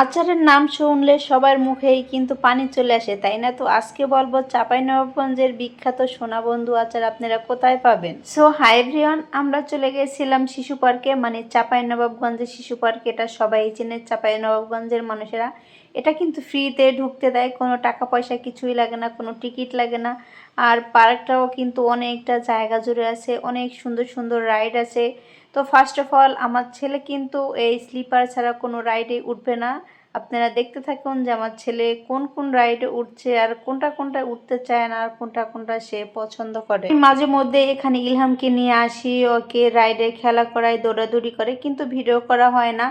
আচারের নাম শুনলে সবার মুখেই কিন্তু পানি চলে আসে, তাই না? তো আজকে বলব চাঁপাইনবাবগঞ্জের বিখ্যাত সোনাবন্ধু আচার আপনারা কোথায় পাবেন? সো হাই এভরিওয়ান আমরা চলে গেছিলাম শিশু পার্কে মানে চাঁপাইনবাবগঞ্জের শিশু পার্কে। এটা সবাই চেনে চাঁপাইনবাবগঞ্জের মানুষেরা। এটা কিন্তু ফ্রিতে ঢুকতে দেয়, কোনো টাকা পয়সা কিছুই লাগে না, কোনো টিকিট লাগে না। আর পার্কটাও কিন্তু অনেকটা জায়গা জুড়ে আছে, অনেক সুন্দর সুন্দর রাইড আছে। তো ফার্স্ট অফ অল আমার ছেলে কিন্তু এই স্লিপার ছাড়া কোনো রাইডে উঠবে না। আপনারা দেখতে থাকুন যে আমার ছেলে কোন কোন রাইডে উঠছে আর কোনটা কোনটা উঠতে চায় না আর কোনটা কোনটা সে পছন্দ করে। মাঝে মধ্যে এখানে ইলহামকে নিয়ে আসি, ওকে রাইডে খেলা করায়, দৌড়াদৌড়ি করে, কিন্তু ভিডিও করা হয় না।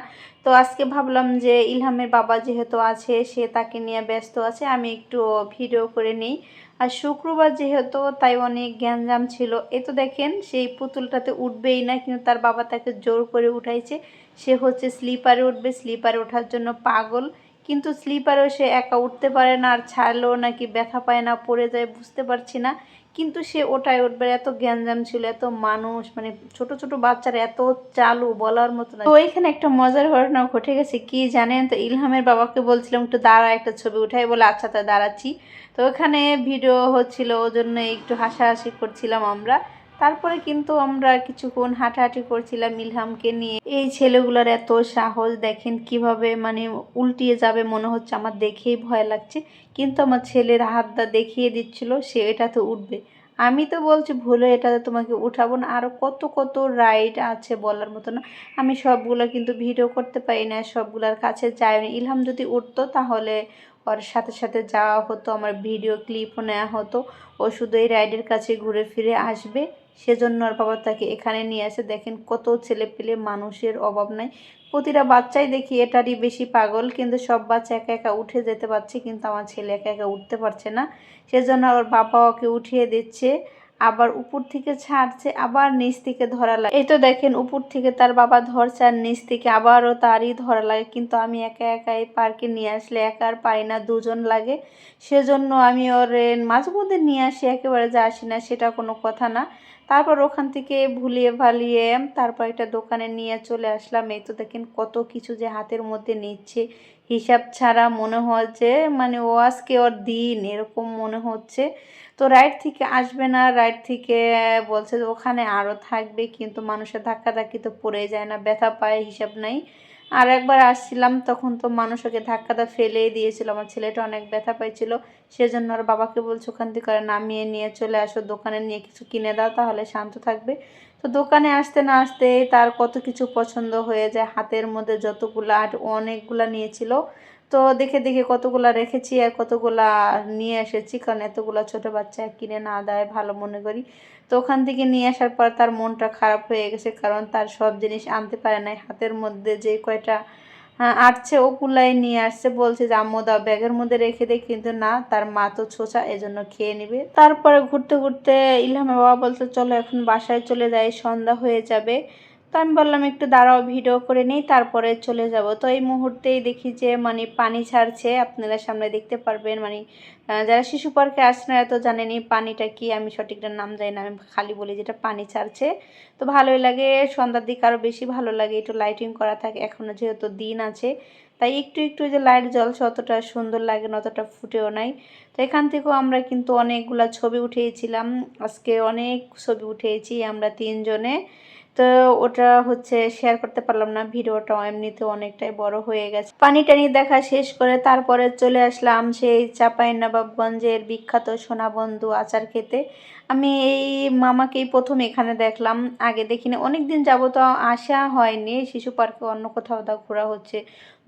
তো আজকে ভাবলাম যে ইলহামের বাবা যেহেতু আছে, সে তাকে নিয়ে ব্যস্ত আছে, আমি একটু ভিডিও করে নিই। আর শুক্রবার যেহেতু, তাই অনেক গ্যাঞ্জাম ছিল। এ তো দেখেন, সেই পুতুলটাতে উঠবেই না, কিন্তু তার বাবা তাকে জোর করে উঠাইছে। সে হচ্ছে স্লিপারে উঠবে, স্লিপারে ওঠার জন্য পাগল। কিন্তু স্লিপারেও সে একা উঠতে পারে না, আর ছাড়লেও নাকি ব্যথা পায় না, পড়ে যায়, বুঝতে পারছি না। কিন্তু সে ওটাই উঠবে, এত জ্ঞানজাম ছিল, এত মানুষ মানে ছোট ছোট বাচ্চারা, এত চালু বলার মতো না। তো এখানে একটা মজার ঘটনা ঘটে গেছে, কি জানেন? তো ইলহামের বাবাকে বলছিলাম, একটু দাঁড়া, একটা ছবি উঠাই। বলে আচ্ছা তা দাঁড়াচ্ছি। তো ওখানে ভিডিও হচ্ছিল ওই জন্য একটু হাসাহাসি করছিলাম আমরা। তারপরে কিন্তু আমরা কিছুক্ষণ হাঁটাহাঁটি করছিলাম ইলহামকে নিয়ে। এই ছেলেগুলোর এত সাহস, দেখেন কীভাবে মানে উল্টিয়ে যাবে মনে হচ্ছে, আমার দেখেই ভয় লাগছে। কিন্তু আমার ছেলের হাতটা দেখিয়ে দিচ্ছিল, সে এটাতে উঠবে। আমি তো বলছি, ভুলে এটাতে তোমাকে উঠাবো না। আরও কত কত রাইড আছে বলার মতো না। আমি সবগুলো কিন্তু ভিডিও করতে পারি না, সবগুলোর কাছে যাই না। ইলহাম যদি উঠতো তাহলে ওর সাথে সাথে যাওয়া হতো, আমার ভিডিও ক্লিপও নেওয়া হতো। ও শুধু এই রাইডের কাছে ঘুরে ফিরে আসবে। সেজন্য আর বাবা তাকে এখানে নিয়ে আসে। দেখেন কত ছেলে পেলে মানুষের অভাব নাই। প্রতিটা বাচ্চাই দেখি এটারই বেশি পাগল, কিন্তু সব বাচ্চা একা একা উঠে যেতে পারছে, কিন্তু আমার ছেলে একা একা উঠতে পারছে না। সেজন্য ওর বাবা ওকে উঠিয়ে দিচ্ছে। আবার উপর থেকে ছাড়ছে, আবার নিচ থেকে ধরা লাগে। এই তো দেখেন, উপর থেকে তার বাবা ধরছে আর নিচ থেকে আবারও তারই ধরা লাগে। কিন্তু আমি একা একা এই পার্কে নিয়ে আসলে একা আর পারি না, দুজন লাগে। সেজন্য আমি ওর মাঝে মধ্যে নিয়ে আসি, একেবারে যে আসি না, সেটা কোনো কথা না। তারপর ওখান থেকে ভুলিয়ে ভালিয়ে তারপর একটা দোকানে নিয়ে চলে আসলাম। এই তো দেখেন, কত কিছু যে হাতের মধ্যে নিচ্ছে। হিসাব ছাড়া মনে হয় যে মানে ও আজকে ওর দিন, এরকম মনে হচ্ছে। তো রাইট থেকে আসবে না রাইট থেকে বলছে যে ওখানে আরও থাকবে, কিন্তু মানুষের ধাক্কাধাক্কি তো পড়ে যায় না, ব্যথা পায়, হিসাব নাই। আর একবার আসছিলাম, তখন তো মানুষ ওকে ধাক্কাটা ফেলেই দিয়েছিল, আমার ছেলেটা অনেক ব্যথা পাইছিল, সেজন্য আর বাবাকে বলছে, ওখান থেকে নামিয়ে নিয়ে চলে আসো, দোকানে নিয়ে কিছু কিনে দাও, তাহলে শান্ত থাকবে। তো দোকানে আসতে না আসতে তার কত কিছু পছন্দ হয়ে যায়। হাতের মধ্যে যতগুলা আর অনেকগুলা নিয়েছিল। তো দেখে দেখে কতগুলা রেখেছি আর কতগুলা নিয়ে এসেছি। কারণ এতগুলা ছোট বাচ্চা কিনে না দেয়, ভালো মনে করি। তো ওখান থেকে নিয়ে আসার পর তার মনটা খারাপ হয়ে গেছে। কারণ তার সব জিনিস আনতে পারে নাই। হাতের মধ্যে যে কয়টা আটছে, ও কুলাই নিয়ে আসছে, বলছে যে, আম্মু, দাও, ব্যাগের মধ্যে রেখে দে, কিন্তু না, তার মা তো ছোচা, এজন্য খেয়ে নিবে। তারপরে ঘুরতে ঘুরতে ইলহামের বাবা বলছে, চলো, এখন বাসায় চলে যাই, সন্ধ্যা হয়ে যাবে। তো আমি বললাম, একটু দাঁড়াও, ভিডিও করে নিই, তারপরে চলে যাব। তো এই মুহূর্তেই দেখি যে মানে পানি ছাড়ছে। আপনারা সামনে দেখতে পারবেন মানে যারা শিশু পার্কে আসছে না এত জানেনি পানিটা কি, আমি সঠিকটার নাম জানি না, আমি খালি বলি যেটা পানি ছাড়ছে। তো ভালোই লাগে, সন্ধ্যার দিকে আরও বেশি ভালো লাগে, একটু লাইটিং করা থাকে এখনও যেহেতু দিন আছে। তাই একটু একটু যে লাইট জ্বলছে, অতটা সুন্দর লাগে না, অতটা ফুটেও নাই। তো এখান থেকেও আমরা কিন্তু অনেকগুলা ছবি উঠিয়েছিলাম। আজকে অনেক ছবি উঠিয়েছি, আমরা তিনজনে। তো ওটা হচ্ছে শেয়ার করতে পারলাম না ভিডিওটা এমনিতে অনেকটাই বড় হয়ে গেছে। পানি টানি দেখা শেষ করে তারপরে চলে আসলাম সেই নবাবগঞ্জের বিখ্যাত সোনাবন্ধু আচার খেতে। আমি এই মামাকেই প্রথম এখানে দেখলাম, আগে দেখিনি। অনেক দিন যাব তো আসা হয়নি, শিশু পার্কে অন্য কোথাও দা ঘোরা হচ্ছে।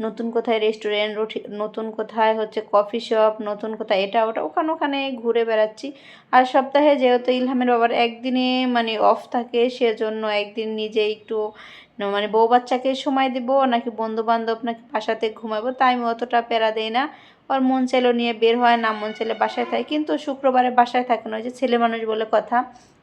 নতুন কোথায় রেস্টুরেন্ট নতুন কোথায় হচ্ছে কফি শপ নতুন কোথায় এটা, ওটা, ওখানে ওখানে ঘুরে বেড়াচ্ছি। আর সপ্তাহে যেহেতু ইলহামের বাবার একদিনে মানে অফ থাকে, সেজন্য একদিন নিজে একটু মানে বউ বাচ্চাকে সময় দেব, নাকি বন্ধু বান্ধব নাকি বাসাতে ঘুমাবো, তাই আমি অতটা প্যারা দেই না। ওর মন ছেলে নিয়ে বের হয় না, মন ছেলে বাসায় থাকে। কিন্তু শুক্রবারে বাসায় থাকে না, ওই যে ছেলে মানুষ বলে কথা,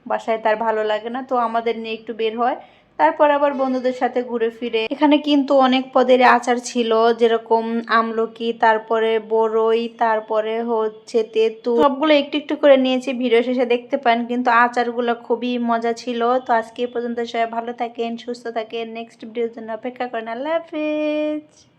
বাসায় তার ভালো লাগে না, তো আমাদের নিয়ে একটু বের হয়। তারপর আবার বন্ধুদের সাথে ঘুরে ফিরে। এখানে কিন্তু অনেক পদের আচার ছিল, যেরকম আমলকি, তারপরে বড়ই তারপরে হচ্ছে তেতু সবগুলো একটু একটু করে নিয়েছি, ভিডিও শেষে দেখতে পান, কিন্তু আচারগুলো খুবই মজা ছিল। তো আজকে পর্যন্ত সবাই ভালো থাকেন, সুস্থ থাকেন। নেক্সট ভিডিওর জন্য অপেক্ষা করেন। আল্লাহ হাফেজ।